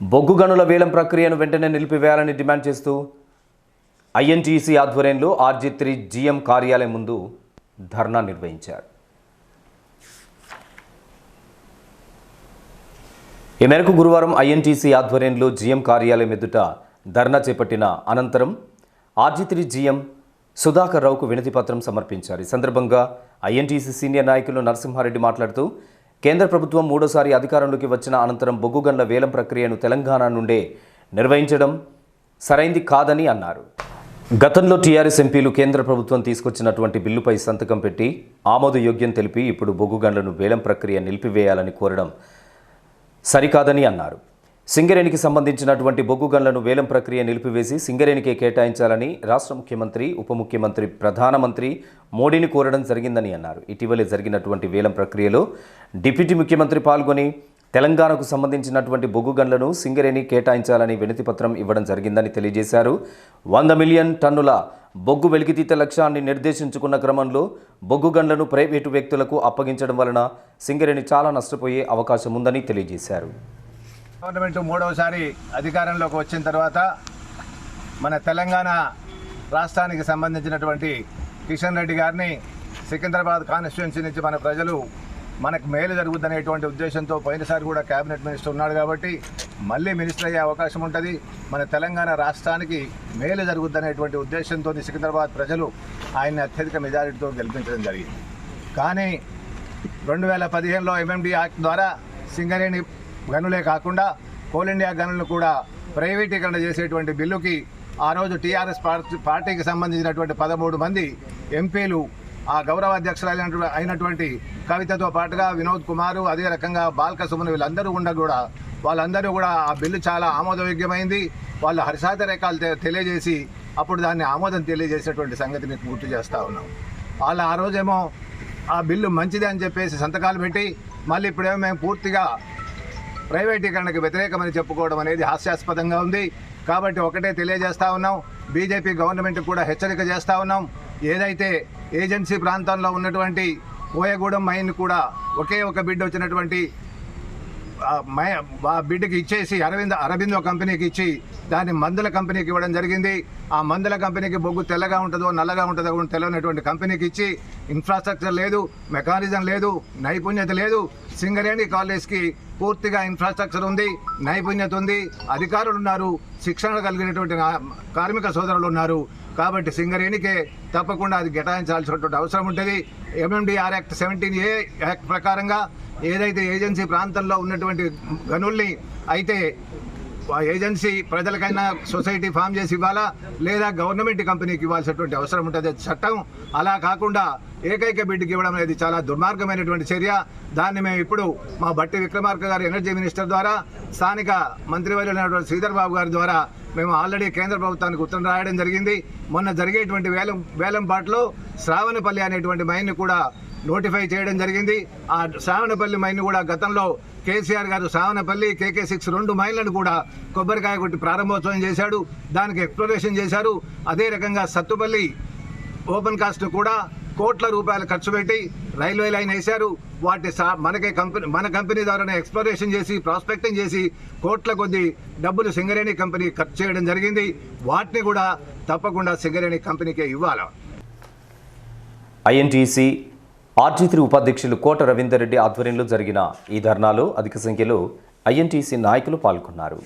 బొగ్గు గనుల వేలం ప్రక్రియను వెంటనే నిలిపివేయాలని డిమాండ్ చేస్తూ ఐఎన్టీసీ ఆధ్వర్యంలో ఆర్జీ త్రీ జీఎం కార్యాలయం ముందు ధర్నా నిర్వహించారు. ఈ మేరకు గురువారం ఐఎన్టీసీ ఆధ్వర్యంలో జీఎం కార్యాలయం ఎదుట ధర్నా చేపట్టిన అనంతరం ఆర్జీ త్రీ జీఎం సుధాకర్ రావుకు వినతి పత్రం సమర్పించారు. ఈ సందర్భంగా ఐఎన్టీసీ సీనియర్ నాయకులు నరసింహారెడ్డి మాట్లాడుతూ కేంద్ర ప్రభుత్వం మూడోసారి అధికారంలోకి వచ్చిన అనంతరం బొగ్గు గన్ల వేలం ప్రక్రియను తెలంగాణ నుండే నిర్వహించడం సరైంది కాదని అన్నారు. గతంలో టీఆర్ఎస్ ఎంపీలు కేంద్ర ప్రభుత్వం తీసుకొచ్చినటువంటి బిల్లుపై సంతకం పెట్టి ఆమోదయోగ్యం తెలిపి ఇప్పుడు బొగ్గు గన్లను వేలం ప్రక్రియ నిలిపివేయాలని కోరడం సరికాదని అన్నారు. సింగరేణికి సంబంధించినటువంటి బొగ్గు గన్లను వేలం ప్రక్రియ నిలిపివేసి సింగరేణికే కేటాయించాలని రాష్ట్ర ముఖ్యమంత్రి ఉప ముఖ్యమంత్రి ప్రధానమంత్రి మోడీని కోరడం జరిగిందని అన్నారు. ఇటీవలే జరిగినటువంటి వేలం ప్రక్రియలో డిప్యూటీ ముఖ్యమంత్రి పాల్గొని తెలంగాణకు సంబంధించినటువంటి బొగ్గు గన్లను సింగరేణి కేటాయించాలని వినతిపత్రం ఇవ్వడం జరిగిందని తెలియజేశారు. వంద మిలియన్ టన్నుల బొగ్గు వెలికితీత లక్ష్యాన్ని నిర్దేశించుకున్న క్రమంలో బొగ్గు గన్లను ప్రైవేటు వ్యక్తులకు అప్పగించడం వలన సింగరేణి చాలా నష్టపోయే అవకాశం ఉందని తెలియజేశారు. గవర్నమెంట్ మూడవసారి అధికారంలోకి వచ్చిన తర్వాత మన తెలంగాణ రాష్ట్రానికి సంబంధించినటువంటి కిషన్ రెడ్డి గారిని సికింద్రాబాద్ కాన్స్టిట్యున్సీ నుంచి మన ప్రజలు మనకు మేలు జరుగుద్దనేటువంటి ఉద్దేశంతో పోయినసారి కూడా కేబినెట్ మినిస్టర్ ఉన్నాడు కాబట్టి మళ్ళీ మినిస్టర్ అయ్యే అవకాశం ఉంటుంది. మన తెలంగాణ రాష్ట్రానికి మేలు జరుగుద్దనేటువంటి ఉద్దేశంతో సికింద్రాబాద్ ప్రజలు ఆయన్ని అత్యధిక మెజారిటీతో గెలిపించడం జరిగింది. కానీ రెండు వేల పదిహేనులో ఎంఎండి యాక్ట్ ద్వారా సింగరేణి గనులే కాకుండా కోల్ ఇండియా గనులను కూడా ప్రైవేటీకరణ చేసేటువంటి బిల్లుకి ఆ రోజు టీఆర్ఎస్ పార్టీ పార్టీకి సంబంధించినటువంటి పదమూడు మంది ఎంపీలు ఆ గౌరవ అయినటువంటి కవితతో పాటుగా వినోద్ కుమారు అదే రకంగా బాల్క సుమన్ వీళ్ళందరూ ఉండ కూడా వాళ్ళందరూ కూడా ఆ బిల్లు చాలా ఆమోదయోగ్యమైంది. వాళ్ళు హర్షాత రేఖలు తె- తెలియజేసి అప్పుడు దాన్ని ఆమోదం తెలియజేసేటువంటి సంగతి మీకు గుర్తు చేస్తూ ఉన్నాం. వాళ్ళు ఆ రోజేమో ఆ బిల్లు మంచిది అని చెప్పేసి సంతకాలు పెట్టి మళ్ళీ ఇప్పుడేమో మేము పూర్తిగా ప్రైవేటీకరణకు వ్యతిరేకమని చెప్పుకోవడం అనేది హాస్యాస్పదంగా ఉంది. కాబట్టి ఒకటే తెలియజేస్తా ఉన్నాం. బీజేపీ గవర్నమెంట్ కూడా హెచ్చరిక చేస్తా ఉన్నాం. ఏదైతే ఏజెన్సీ ప్రాంతంలో ఉన్నటువంటి కోయగూడెం మైన్ కూడా ఒకే ఒక బిడ్ వచ్చినటువంటి మై ఆ బిడ్డకి ఇచ్చేసి అరవింద అరబిందో కంపెనీకి ఇచ్చి దాన్ని మందుల కంపెనీకి ఇవ్వడం జరిగింది. ఆ మందుల కంపెనీకి బొగ్గు తెల్లగా ఉంటుందో నల్లగా ఉంటుందో తెలియనటువంటి కంపెనీకి ఇచ్చి ఇన్ఫ్రాస్ట్రక్చర్ లేదు మెకానిజం లేదు నైపుణ్యత లేదు. సింగరేణి కాలేజ్కి పూర్తిగా ఇన్ఫ్రాస్ట్రక్చర్ ఉంది నైపుణ్యత ఉంది అధికారులు ఉన్నారు శిక్షణ కలిగినటువంటి కార్మిక సోదరులు ఉన్నారు కాబట్టి సింగరేణికే తప్పకుండా అది కేటాయించాల్సినటువంటి అవసరం ఉంటుంది. MMDR act seventeen A act ప్రకారంగా ఏదైతే ఏజెన్సీ ప్రాంతంలో ఉన్నటువంటి గనుల్ని అయితే ఏజెన్సీ ప్రజలకైనా సొసైటీ ఫామ్ చేసి ఇవ్వాలా? లేదా గవర్నమెంట్ కంపెనీకి ఇవ్వాల్సినటువంటి అవసరం ఉంటుంది. చట్టం. అలా కాకుండా ఏకైక బిడ్డకి ఇవ్వడం అనేది చాలా దుర్మార్గమైనటువంటి చర్య. దాన్ని మేము ఇప్పుడు మా బట్టి విక్రమార్క గారు ఎనర్జీ మినిస్టర్ ద్వారా స్థానిక మంత్రివర్యులైనటువంటి శ్రీధర్ బాబు గారి ద్వారా మేము ఆల్రెడీ కేంద్ర ప్రభుత్వానికి ఉత్తరం రాయడం జరిగింది. మొన్న జరిగేటువంటి వేలం వేలంపాట్లో శ్రావణపల్లి అనేటువంటి మైన్ కూడా నోటిఫై చేయడం జరిగింది. ఆ శ్రావణపల్లి మైన్ కూడా గతంలో కేసీఆర్ గారు శ్రావణపల్లి కేకే సిక్స్ రెండు మైన్లను కూడా కొబ్బరికాయ కొట్టి ప్రారంభోత్సవం చేశాడు. దానికి ఎక్స్ప్లోరేషన్ చేశారు. అదే రకంగా సత్తుపల్లి ఓపెన్ కాస్ట్ కూడా కోట్ల రూపాయలు ఖర్చు పెట్టి రైల్వే లైన్ వేశారు. వాటి సా మనకే కంపెనీ మన కంపెనీ ద్వారానే ఎక్స్ప్లోరేషన్ చేసి ప్రాస్పెక్టింగ్ చేసి కోట్ల కొద్ది డబ్బులు సింగరేణి కంపెనీ ఖర్చు చేయడం జరిగింది. వాటిని కూడా తప్పకుండా సింగరేణి కంపెనీకే ఇవ్వాలి? ఐఎన్టీసీ ఆర్జీత్రి ఉపాధ్యక్షులు కోట రవీందర్ రెడ్డి ఆధ్వర్యంలో జరిగిన ఈ ధర్నాలో అధిక సంఖ్యలో ఐఎన్టీసీ నాయకులు పాల్గొన్నారు.